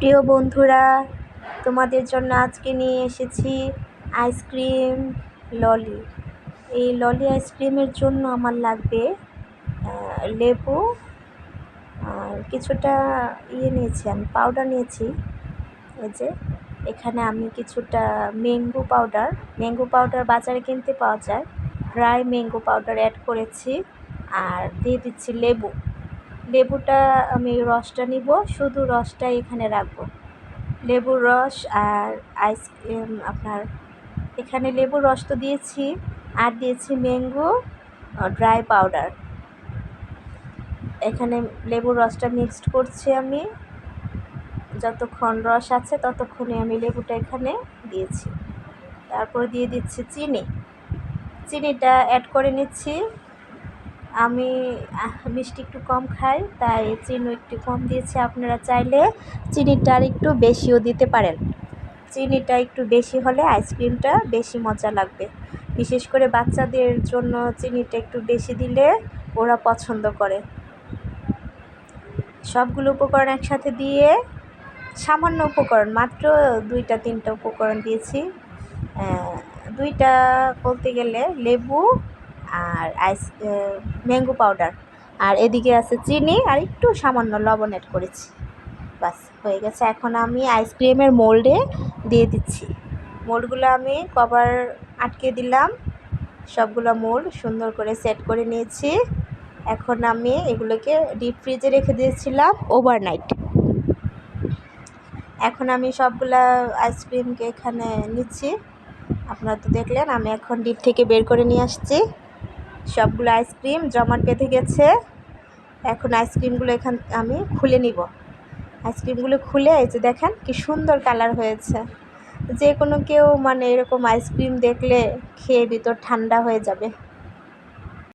প্রিয় বন্ধুরা, তোমাদের জন্য আজকে নিয়ে এসেছি আইসক্রিম ললি। এই ললি আইসক্রিমের জন্য আমার লাগবে লেবু কিছুটা ইয়ে নিয়েছি আমি পাউডার নিয়েছি। এই যে, এখানে আমি কিছুটা ম্যাঙ্গো পাউডার ম্যাঙ্গো পাউডার বাজারে কিনতে পাওয়া যায়। ড্রাই ম্যাঙ্গো পাউডার অ্যাড করেছি আর দিয়ে দিচ্ছি লেবু। লেবুটা আমি রসটা নিব, শুধু রসটা এখানে রাখব। লেবুর রস আর আইসক্রিম আপনার এখানে লেবুর রস তো দিয়েছি, আর দিয়েছি ম্যাঙ্গো ড্রাই পাউডার এখানে লেবুর রসটা মিক্সড করছি আমি। যতক্ষণ রস আছে ততক্ষণে আমি লেবুটা এখানে দিয়েছি। তারপর দিয়ে দিচ্ছি চিনি। চিনিটা অ্যাড করে নিচ্ছি। আমি মিষ্টি একটু কম খাই, তাই চিনি একটু কম দিয়েছি। আপনারা চাইলে চিনিটা আর একটু বেশিও দিতে পারেন। চিনিটা একটু বেশি হলে আইসক্রিমটা বেশি মজা লাগবে। বিশেষ করে বাচ্চাদের জন্য চিনিটা একটু বেশি দিলে ওরা পছন্দ করে। সবগুলো উপকরণ একসাথে দিয়ে সামান্য উপকরণ, মাত্র দুইটা, তিনটা উপকরণ দিয়েছি। দুইটা বলতে গেলে লেবু আর আইস ম্যাঙ্গো পাউডার আর এদিকে আছে চিনি আর একটু সামান্য লবণ অ্যাড করেছি। বাস হয়ে গেছে। এখন আমি আইসক্রিমের মোল্ডে দিয়ে দিচ্ছি। মোল্ডগুলো আমি কভার আটকে দিলাম। সবগুলো মোল্ড সুন্দর করে সেট করে নিয়েছি। এখন আমি এগুলোকে ডিপ ফ্রিজে রেখে দিয়েছিলাম ওভারনাইট এখন আমি সবগুলা আইসক্রিমকে এখানে নিচ্ছি। আপনারা তো দেখলেন, আমি এখন ডিপ থেকে বের করে নিয়ে আসছি। সবগুলো আইসক্রিম জমাট বেঁধে গেছে। এখন আইসক্রিমগুলো এখান আমি খুলে নিব। আইসক্রিমগুলো খুলে এই যে দেখেন কি সুন্দর কালার হয়েছে। যে কোনো কেউ মানে এরকম আইসক্রিম দেখলে খেয়ে ভিতর ঠান্ডা হয়ে যাবে।